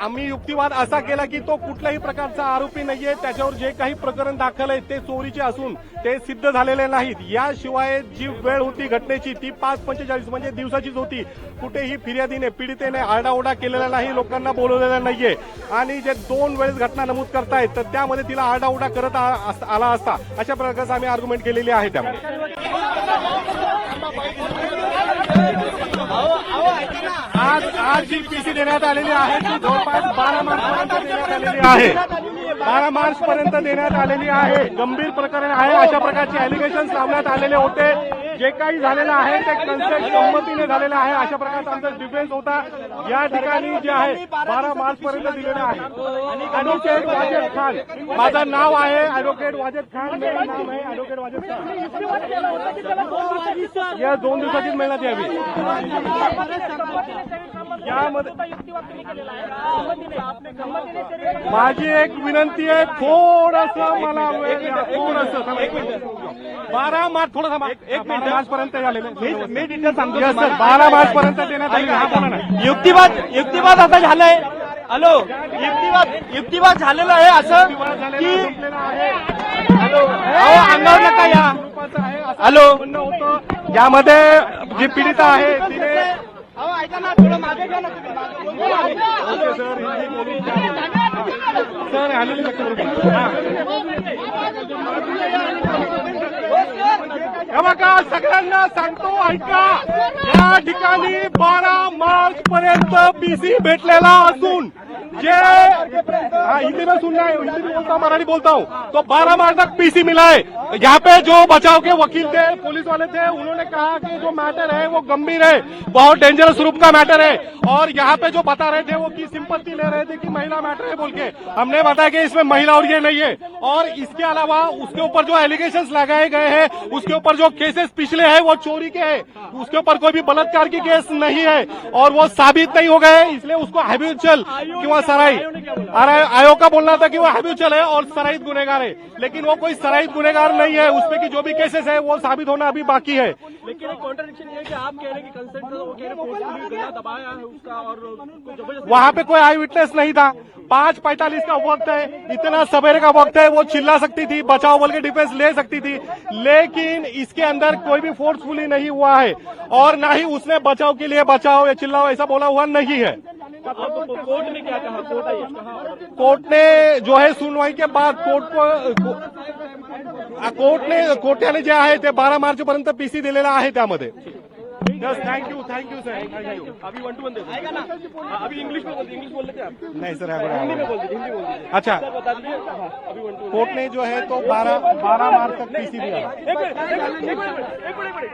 आम्ही युक्तिवाद असा केला की तो कुठल्याही प्रकारचा आरोपी नाहीये. त्याच्यावर जे काही प्रकरण दाखल आहे ते चोरीचे असून ते सिद्ध झालेले नाहीत. याशिवाय जी वेळ होती घटनेची ती पाच पंचेचाळीस म्हणजे दिवसाचीच होती. कुठेही फिर्यादीने पीडितेने आरडाओरडा केलेला नाही लोकांना बोलवलेला नाहीये. आणि जे दोन वेळेस घटना नमूद करतायत तर त्यामध्ये तिला आरडाओरडा करत आ- आला असता. अशा प्रकारचं आम्ही आर्ग्युमेंट केलेली आहे त्यामध्ये. आज आज जी पीसी देण्यात आलेली आहे ती जवळपास बारा मार्च पर्यंत देण्यात आलेली आहे. बारा मार्च पर्यंत देण्यात आलेली आहे. गंभीर प्रकरण आहे अशा प्रकारचे अलिगेशन लावण्यात आलेले होते. जे काही झालेलं आहे ते कन्सेप्ट संमतीने झालेलं आहे. अशा प्रकारचा आमचा डिफेन्स होता. या ठिकाणी जे आहे बारा मार्च पर्यंत दिलेलं आहे. ॲडव्होकेट वाजेद खान माझं नाव आहे ऍडव्होकेट वाजेद खान. मेरे आहे ऍडव्होकेट वाजेद खान. या दोन दिवसाचीच मेहनत यावी यामध्ये माझी एक विनंती आहे थोडस मला थोडस बारा थोडंसं थोडस एक मिनिट. बारा मार्च मार्च पर्यंत झालेलं मी डिटेल सांगतो Yes, sir. तुम्हाला. बारा मार्च पर्यंत देण्यात ना युक्तिवाद युक्तिवाद आता झालाय. हॅलो? युक्तिवाद युक्तिवाद झालेला आहे असं की अंगावर नका या. हॅलो. यामध्ये जी पीडिता आहे तिने ऐका ना थोडं मागे घ्या ना सर. हिंदी बोलून द्या. सर आलेली लक्ष हे. बघा सगळ्यांना सांगतो ऐका. या ठिकाणी बारा मार्च पर्यंत पीसी भेटलेला असून हाँ, हिंदी में सुनना है हिंदी में बोलता हूँ मराठी बोलता हूँ। तो बारह मार्च तक पीसी मिला है। यहाँ पे जो बचाव के वकील थे पुलिस वाले थे उन्होंने कहा कि जो मैटर है वो गंभीर है बहुत डेंजरस रूप का मैटर है। और यहाँ पे जो बता रहे थे वो की सिंपत्ति ले रहे थे कि महिला मैटर है बोल के। हमने बताया कि इसमें महिला और ये नहीं है। और इसके अलावा उसके ऊपर जो एलिगेशन लगाए गए हैं उसके ऊपर जो केसेस पिछले हैं वो चोरी के हैं। उसके ऊपर कोई भी बलात्कार की केस नहीं है। और वो साबित नहीं हो गए इसलिए उसको किंवा सराई आयोग का बोलना था कि वो हैब्यूचल है और सराईत गुनेगार है। लेकिन वो कोई सराईत गुनेगार नहीं है। उसमें की जो भी केसेस है वो साबित होना अभी बाकी है। लेकिन एक कॉन्ट्रडिक्शन ये है कि आप कह रहे हैं कि कंसेंट वो कह रहे हैं फोर्सफुली गला दबाया है उसका और उसको पे कोई आई विटनेस नहीं था। पाँच पैंतालीस का वक्त है इतना सवेरे का वक्त है वो चिल्ला सकती थी बचाव बल के डिफेंस ले सकती थी। लेकिन इसके अंदर कोई भी फोर्सफुली नहीं हुआ है। और ना ही उसने बचाव के लिए बचाओ या चिल्लाओ ऐसा बोला हुआ नहीं है। कोर्ट ने क्या कहा कोर्ट आई कहा कोर्ट ने जो है सुनवाई के बाद कोर्ट को को- कोर्टने कोर्टाने जे आहे ते बारा मार्च पर्यंत पीसी दिलेला आहे त्यामध्ये thank you thank you sir thank you अभी वन टू वन दे दो हाँ, अभी इंग्लिश में बोलते इंग्लिश बोल लेते आप। नाही सर हिंदी में बोल दीजिए हिंदी बोल दीजिए अच्छा। बता दीजिए। अभी वन टू कोर्ट ने जो है तो बारह बारह मार्च तक पीसी एक एक एक एक एक एक मिनट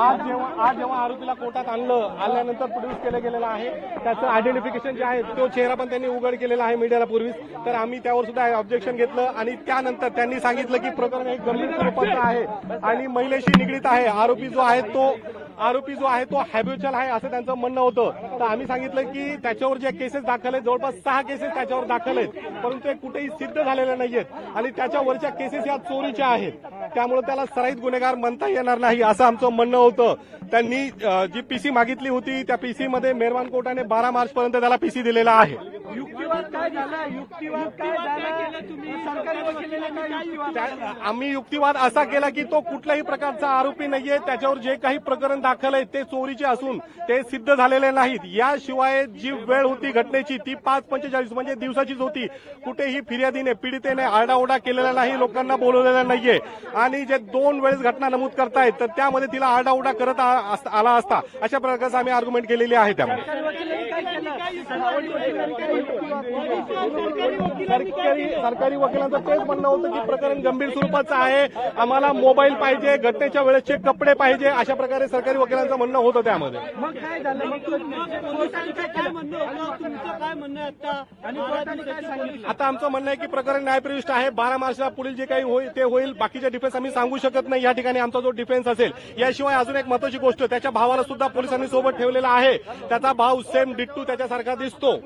आज जेव्हा आज जेव्हा आरोपीला कोर्टात आणलं आल्यानंतर प्रोड्यूस केलं गेलेलं आहे. त्याचं आयडेंटिफिकेशन जे आहे तो चेहरा पण त्यांनी उघड केलेला आहे मीडियाला पूर्वीच. तर आम्ही त्यावर सुद्धा ऑब्जेक्शन घेतलं आणि त्यानंतर त्यांनी सांगितलं की प्रकरण हे गंभीर स्वरूपाचं आहे आणि महिलेशी निगडीत आहे. आरोपी जो आहे तो आरोपी जो आहे तो हॅब्युचल आहे असं त्यांचं म्हणणं होतं. तर आम्ही सांगितलं की त्याच्यावर जे केसेस दाखल आहेत जवळपास सहा केसेस त्याच्यावर दाखल आहेत. परंतु ते कुठेही सिद्ध झालेले नाहीयेत. आणि त्याच्यावरच्या केसेस या चोरीच्या आहेत. त्यामुळे त्याला सराईत गुन्हेगार म्हणता येणार नाही असं आमचं म्हणणं होतं. त्यांनी जी पीसी मागितली होती त्या पीसीमध्ये मध्ये कोर्टाने बारा मार्च पर्यंत त्याला पीसी दिलेला आहे. युक्तिवाद झाला? युक्तिवाद काय झाला? तुम्ही? सरकारी वकिलाने काय युक्तिवाद? त्या- आम्ही युक्तिवाद असा केला की तो कुठल्याही प्रकारचा आरोपी नाहीये. त्याच्यावर जे काही प्रकरण दाखल आहे ते चोरीचे असून ते सिद्ध झालेले नाहीत. याशिवाय जी वेळ होती घटनेची ती पाच पंचेचाळीस म्हणजे दिवसाचीच होती. कुठेही फिर्यादीने पीडितेने आरडाओरडा केलेला नाही लोकांना बोलवलेलं नाहीये. आणि जे दोन वेळेस घटना नमूद करतायत तर त्यामध्ये तिला आरडाओरडा करत आ- अस- आला असता. अशा प्रकारचं आम्ही आर्ग्युमेंट केलेली आहे त्यामध्ये. सरकारी सरकारी वकिलांचं तेच म्हणणं होतं की प्रकरण गंभीर स्वरूपाचं आहे. आम्हाला मोबाईल पाहिजे घटनेच्या वेळेसचे कपडे पाहिजे अशा प्रकारे सरकारी वकिलांचं म्हणणं होतं त्यामध्ये. मग काय झालं? मग पोलिसांचं काय म्हणणं होतं? तुमचं काय म्हणणं आहे आता? आणि बारा दिवसाची पोलीस आता आमचं म्हणणं आहे की प्रकरण न्यायप्रविष्ट आहे. बारा मार्चला पुढील जे काही होईल ते होईल. बाकीचे डिफेन्स आम्ही सांगू शकत नाही. या ठिकाणी आमचा जो डिफेन्स असेल याशिवाय अजून एक महत्वाची गोष्ट त्याच्या भावाला सुद्धा पोलिसांनी सोबत ठेवलेला आहे. त्याचा भाव सेम डिट्टू त्याच्यासारखा दिसतो.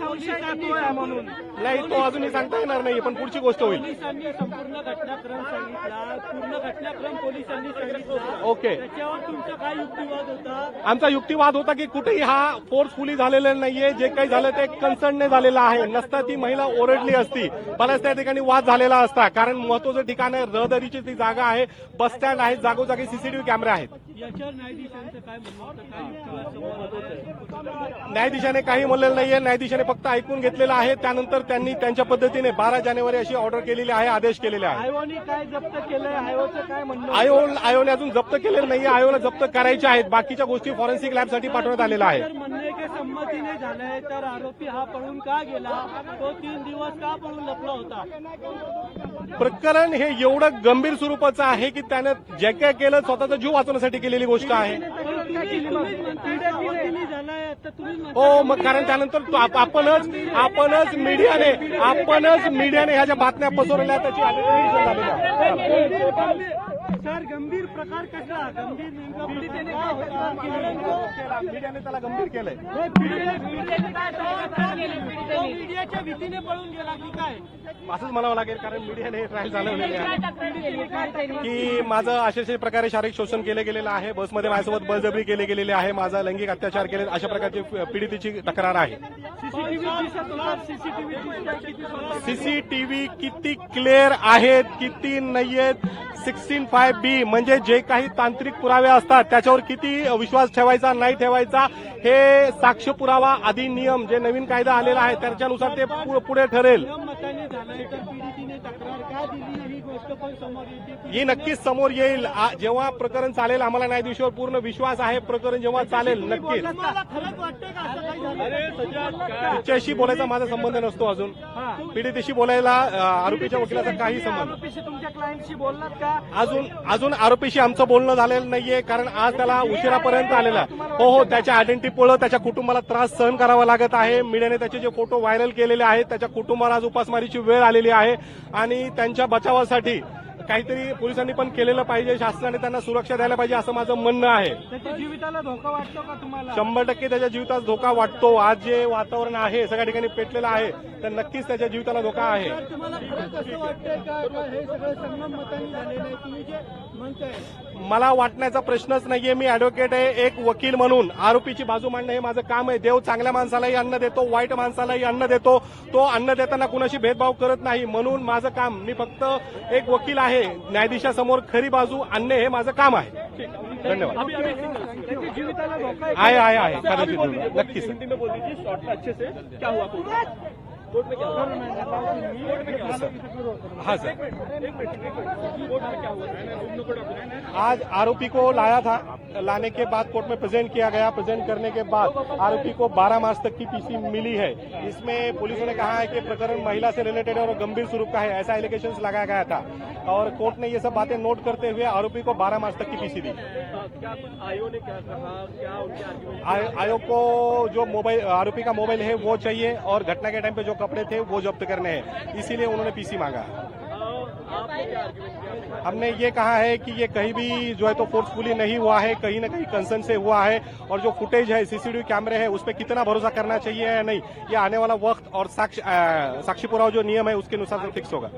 म्हणून? नाही तो अजूनही सांगता येणार नाही पण पुढची गोष्ट होईल. पोलिसांनी संपूर्ण घटनाक्रम सांगितला पूर्ण घटनाक्रम पोलिसांनी सांगितला. ओके. त्याच्यावर तुमचा काय युक्तिवाद होता? आमचा युक्तिवाद होता की कुठेही हा फोर्सफुली झालेला नाहीये जे काही झालं ते कन्सर्नने झालेलं आहे. नसता ती महिला ओरडली असती. बऱ्याच त्या ठिकाणी वाद झालेला असता. कारण महत्वाचं ठिकाण आहे रहदारीची ती जागा आहे बस स्टँड आहे जागोजागी सीसीटीव्ही कॅमेरे आहेत. याच्यावर न्यायाधीशांचं काय म्हणणं होतं? काय युक्तिवाद? समोर होतं न्यायाधीशाने काही म्हणलेलं नाहीये न्यायाधीशाने फक्त ऐकून घेतलेलं आहे. त्यानंतर त्यांनी त्यांच्या पद्धतीने बारा जानेवारी अशी ऑर्डर केलेली आहे आदेश केलेले आहे. आयोनी आयो आयोने अजून जप्त केलेलं नाहीये. आयोला जप्त करायचे आहेत. बाकीच्या गोष्टी फॉरेन्सिक लॅबसाठी पाठवण्यात आलेल्या आहे संमतीने झालंय तर आरोपी हा पळून का गेला? तो तीन दिवस का पळून लपला होता? प्रकरण हे एवढं गंभीर स्वरूपाचं आहे की त्यानं जे काय केलं स्वतःचा जीव वाचवण्यासाठी केलेली गोष्ट आहे. हो मग कारण त्यानंतर आपणच आपणच मीडियाने आपणच मीडियाने ह्या ज्या बातम्या पसरवल्या त्याची झालेली. सर गंभीर प्रकार कसा? गंभीर नेमका मीडियाने त्याला गंभीर केलंय. तो मीडियाच्या भीतीने पळून गेला की काय? असंच म्हणावं लागेल कारण मीडियाने हे ट्रायल चालवलेले की माझं अशा प्रकारे शारीरिक शोषण केलं गेलेलं आहे बसमध्ये माझ्यासोबत बळजबरी केले गेलेले आहे माझा लैंगिक अत्याचार केले अशा प्रकारची पीडितेची तक्रार आहे. सीसीटीव्ही किती क्लिअर आहेत किती नाहीयेत? सिक्स्टीन फाय बी म्हणजे जे काही तांत्रिक पुरावे असतात त्याच्यावर किती विश्वास ठेवायचा नाही ठेवायचा हे साक्ष पुरावा अधिनियम जे नवीन कायदा आलेला आहे त्याच्यानुसार ते पु- पुढे ठरेल मताने झालाय तर पीडितीने तक्रार का दिली ही नक्कीच समोर येईल. जेव्हा प्रकरण चालेल आम्हाला न्यायाधीशावर पूर्ण विश्वास आहे. प्रकरण जेव्हा चालेल नक्कीच. तुम्हाला खरंच वाटतं का असं काही झालं तिच्याशी बोलायचा माझा संबंध नसतो अजून. पीडितेशी बोलायला आरोपीच्या वकिलाचा काही संबंध आरोपीशी तुमच्या क्लायंटशी बोललात का? अजून अजून आरोपीशी आमचं बोलणं झालेलं नाहीये कारण आज त्याला उशिरापर्यंत आलेला हो हो त्याच्या आयडेंटिटीमुळे त्याच्या कुटुंबाला त्रास सहन करावा लागत आहे. मीडियाने त्याचे जे फोटो व्हायरल केलेले आहेत त्याच्या कुटुंबाला आज उपासमारीची वेळ आलेली आहे. आणि त्यांच्या बचावासाठी काहीतरी पोलिसांनी पण केलेलं पाहिजे शासनाने त्यांना सुरक्षा द्यायला पाहिजे असं माझं म्हणणं आहे. त्याच्या जीविताला धोका वाटतो का तुम्हाला? शंभर टक्के त्याच्या जीवितास धोका वाटतो. आज जे वातावरण आहे सगळ्या ठिकाणी पेटलेलं आहे तर नक्कीच त्याच्या जीविताला धोका आहे. मला वाटण्याचा प्रश्नच नाहीये. मी अॅडव्होकेट आहे एक वकील म्हणून. आरोपीची बाजू मांडणं हे माझं काम आहे. देव चांगल्या माणसालाही अन्न देतो वाईट माणसालाही अन्न देतो. तो अन्न देताना कुणाशी भेदभाव करत नाही. म्हणून माझं काम मी फक्त एक वकील आहे. न्यायाधीशासमोर खरी बाजू आणणे हे माझं काम आहे. धन्यवाद. त्याच्या जीविताला धोका आहे. आहे आहे कदाचित नक्कीच हाँ। सर। आज आरोपी को लाया था। लाने के बाद कोर्ट में प्रेजेंट किया गया। प्रेजेंट करने के बाद आरोपी को 12 मार्च तक की पीसी मिली है। इसमें पुलिस ने कहा है कि प्रकरण महिला से रिलेटेड और गंभीर स्वरूप का है। ऐसा एलिगेशन लगाया गया था। और कोर्ट ने ये सब बातें नोट करते हुए आरोपी को 12 मार्च तक की पीसी दी। आयोग को जो मोबाइल आरोपी का मोबाइल है वो चाहिए और घटना के टाइम पे जो कपड़े थे वो जब्त करने हैं। इसीलिए उन्होंने पीसी मांगा आपने क्या आर्ग्यूमेंट किया हमने ये कहा है कि ये कहीं भी जो है तो फोर्सफुली नहीं हुआ है, कहीं ना कहीं कंसर्न से हुआ है और जो फुटेज है सीसीटीवी कैमरे है, उस पर कितना भरोसा करना चाहिए या नहीं, ये आने वाला वक्त और साक्ष साक्षी पुरावा जो नियम है, उसके अनुसार फिक्स होगा।